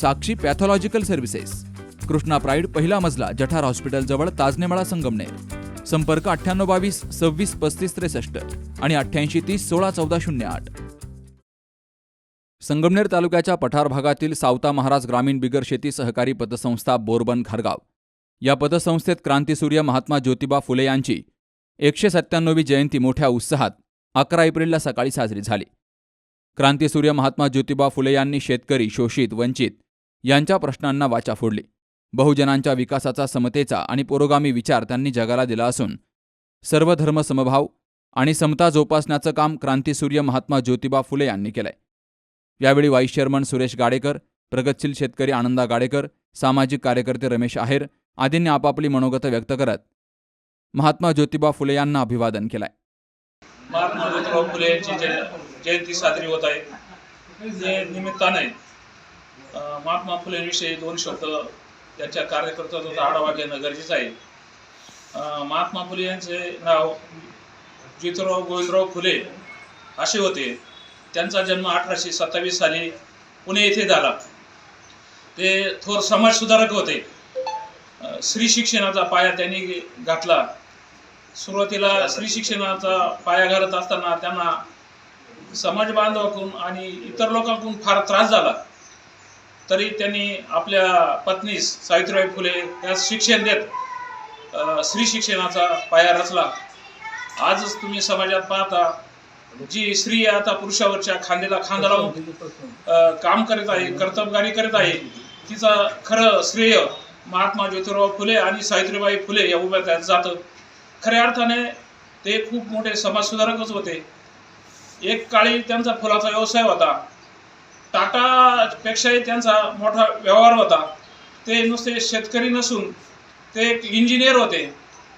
Sakshi pathological services. Krishna pride पहिला मजला जठार hospital जवळ ताजनेमाळा संगमनेर. संपर्क अठ्ठ्याण्णव बावीस सव्वीस पस्तीस त्रेसष्ट आणि अठ्ठ्याऐंशी तीस सोळा चौदा शून्य आठ. संगमनेर तालुक्याच्या पठार भागातील सावता महाराज ग्रामीण बिगर शेती सहकारी पतसंस्था बोरबन खारगाव. या पतसंस्थेत क्रांतीसूर्य महात्मा ज्योतिबा फुले यांची एकशे सत्त्याण्णवी जयंती मोठ्या उत्साहात अकरा एप्रिलला सकाळी साजरी झाली. क्रांतीसूर्य महात्मा ज्योतिबा फुले यांनी शेतकरी शोषित वंचित यांच्या प्रश्नांना वाचा फोडली. बहुजनांच्या विकासाचा समतेचा आणि पुरोगामी विचार त्यांनी जगाला दिला असून सर्वधर्म समभाव आणि समता जोपासण्याचं काम क्रांतीसूर्य महात्मा ज्योतिबा फुले यांनी केलंय. यावेळी व्हाईस चेअरमन सुरेश गाडेकर प्रगतशील शेतकरी आनंदा गाडेकर सामाजिक कार्यकर्ते रमेश आहेर आदींनी आपापली मनोगत व्यक्त करत महात्मा ज्योतिबा फुले यांना अभिवादन केलंय. महात्मा ज्योतिबा फुले यांची जयंती साजरी होत आहे. निमित्ताने महात्मा फुलेंविषयी दोन शब्द त्यांच्या कार्यकर्त्याचा आढावा घेणं गरजेचं आहे. महात्मा फुले यांचे नाव ज्योतिराव गोविंदराव फुले असे होते. त्यांचा जन्म अठराशे सत्तावीस साली पुणे येथे झाला. ते थोर समाजसुधारक होते. स्त्री शिक्षणाचा पाया त्यांनी घातला. सुरुवातीला स्त्री शिक्षणाचा पाया घालत असताना त्यांना समाज बांधवाकडून आणि इतर लोकांकडून फार त्रास झाला. तरी त्यांनी आपल्या पत्नीस सावित्रीबाई फुले या शिक्षण देत स्त्री शिक्षणाचा पाया रचला. आजच तुम्ही समाजात पाहता जी स्त्री आता पुरुषावरच्या खांद्याला खांदा लावून काम करीत आहे कर्तबगारी करीत आहे तिचा खरं श्रेय महात्मा ज्योतिराव फुले आणि सावित्रीबाई फुले या उभ्या जातं. खऱ्या अर्थाने ते खूप मोठे समाजसुधारकच होते. एक काळी त्यांचा फुलाचा व्यवसाय होता. टाटापेक्षाही त्यांचा मोठा व्यवहार होता. ते नुसते शेतकरी नसून ते एक इंजिनियर होते.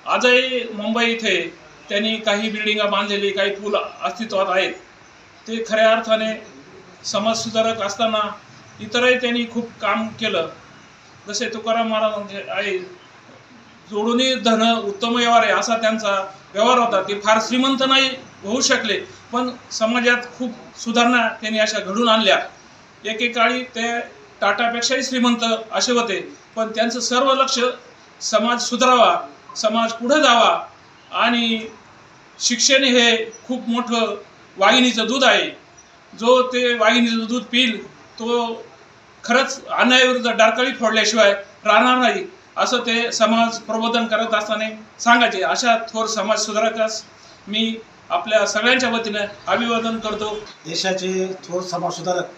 आजही मुंबई इथे त्यांनी काही बिल्डिंगा बांधलेली काही पूल अस्तित्वात आहेत. ते खऱ्या अर्थाने समाजसुधारक असताना इतरही त्यांनी खूप काम केलं. जसे तुकाराम महाराजांचे आहे जोडूनही धन उत्तम व्यवहार आहे असा त्यांचा व्यवहार होता. ते फार श्रीमंत नाही होऊ शकले पण समाजात खूप सुधारणा त्यांनी अशा घडून आणल्या. एकेकाळी ते टाटापेक्षाही श्रीमंत असे होते. पण त्यांचं सर्व लक्ष समाज सुधारावा समाज पुढे जावा आणि शिक्षण हे खूप मोठं वाघिणीचं दूध आहे. जो ते वाघिणीचं दूध पिईल तो खरंच अन्यायाविरुद्ध डारकळी फोडल्याशिवाय राहणार नाही असं ते समाज प्रबोधन करत असताना सांगायचे. अशा थोर समाज सुधारकास मी आपल्या सगळ्यांच्या वतीनं अभिवादन करतो. देशाचे थोर समाजसुधारक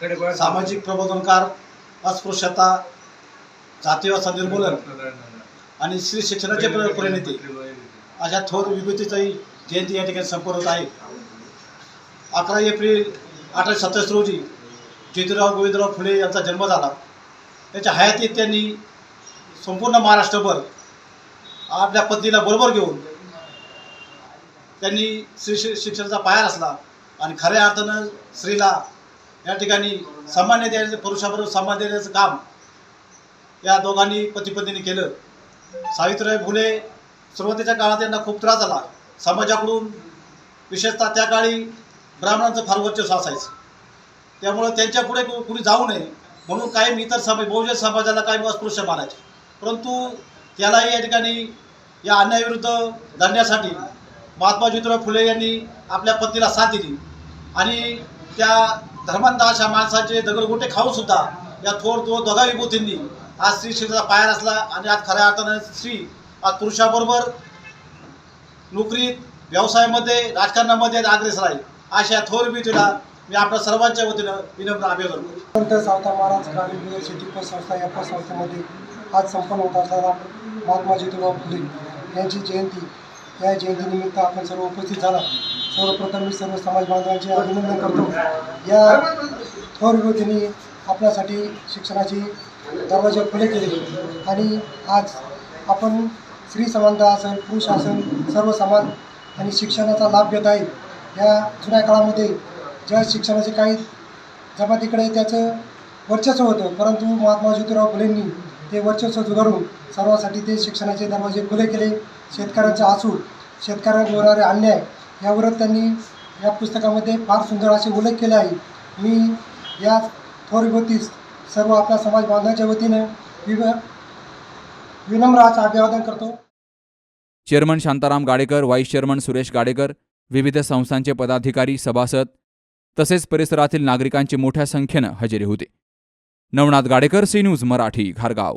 सामाजिक प्रबोधनकार अस्पृश्यता जातीवाचा निर्मूलन आणि स्त्री शिक्षणाचे परिणिती. अशा थोर विभूतीचाही जयंती या ठिकाणी संपन्न होत आहे. अकरा एप्रिल अठराशे सत्तावीस रोजी ज्योतिराव गोविंदराव फुले यांचा जन्म झाला. त्याच्या हयातीत त्यांनी संपूर्ण महाराष्ट्रभर आपल्या पत्नीला बरोबर घेऊन त्यांनी स्त्री शिक्षणाचा पाया रचला आणि खऱ्या अर्थानं स्त्रीला या ठिकाणी सन्मान देण्याचं पुरुषाबरोबर सन्मान देण्याचं काम या दोघांनी पतीपत्नीने केलं. सावित्रीबाई फुले सुरुवातीच्या काळात त्यांना खूप त्रास झाला. समाजाकडून विशेषतः त्या काळी ब्राह्मणांचं फार वर्चस्व असायचं. त्यामुळं त्यांच्या पुढे कुणी जाऊ नये म्हणून कायम इतर समाज बहुजन समाजाला कायम अस्पृश्य मानायचे. परंतु त्यालाही या ठिकाणी या अन्यायाविरुद्ध लढण्यासाठी महात्मा ज्योतिराव फुले यांनी आपल्या पत्नीला साथ दिली. आणि त्या धर्मांध अशा माणसाचे दगडगोटे खाऊ सुद्धा या थोर दो दोघा विभूतींनी आज स्त्री क्षेत्राचा पाया रचला आणि आज खऱ्या अर्थानं स्त्री आज पुरुषाबरोबर नोकरीत व्यवसायामध्ये राजकारणामध्ये अग्रेसर आहे. अशा थोर विभूतीला मी आपल्या सर्वांच्या वतीनं विनम्र अभिवादन करतो. संत सावता महाराज ग्रामीण शेती संस्था या संस्थेमध्ये आज संपन्न होत असलेला महात्मा ज्योतिराव फुले यांची जयंती. या जयंतीनिमित्त आपण सर्व उपस्थित झाला. सर्वप्रथम मी सर्व समाज बांधवांचे अभिनंदन करतो. या थोर विभूतींनी आपल्यासाठी शिक्षणाची दरवाजे खुले केले. आणि आज आपण स्त्री समानता असेल पुरुष असेल सर्व समान आणि शिक्षणाचा लाभ घेत आहे या जुन्या काळामध्ये ज्या शिक्षणाचे काही जमातीकडे त्याचं वर्चस्व होतं परंतु महात्मा ज्योतिराव फुलेंनी ते वर्चस्व जुगारून सर्वांसाठी ते शिक्षणाचे दरवाजे खुले केले. शेतकऱ्यांचा आसू शेतकऱ्यांवर होणारे अन्याय यावर त्यांनी या पुस्तकामध्ये फार सुंदर असे उल्लेख केले आहे. मी या थोरगतीस सर्व आपल्या समाज बांधवांच्या वतीने विव विनम्र असं अभिवादन करतो. Chairman Shantaram Gadekar vice chairman Suresh Gadekar विविध संस्थांचे पदाधिकारी सभासद तसेच परिसरातील नागरिकांची मोठ्या संख्येनं हजेरी होती. Navnath Gadekar C news Marathi घारगाव.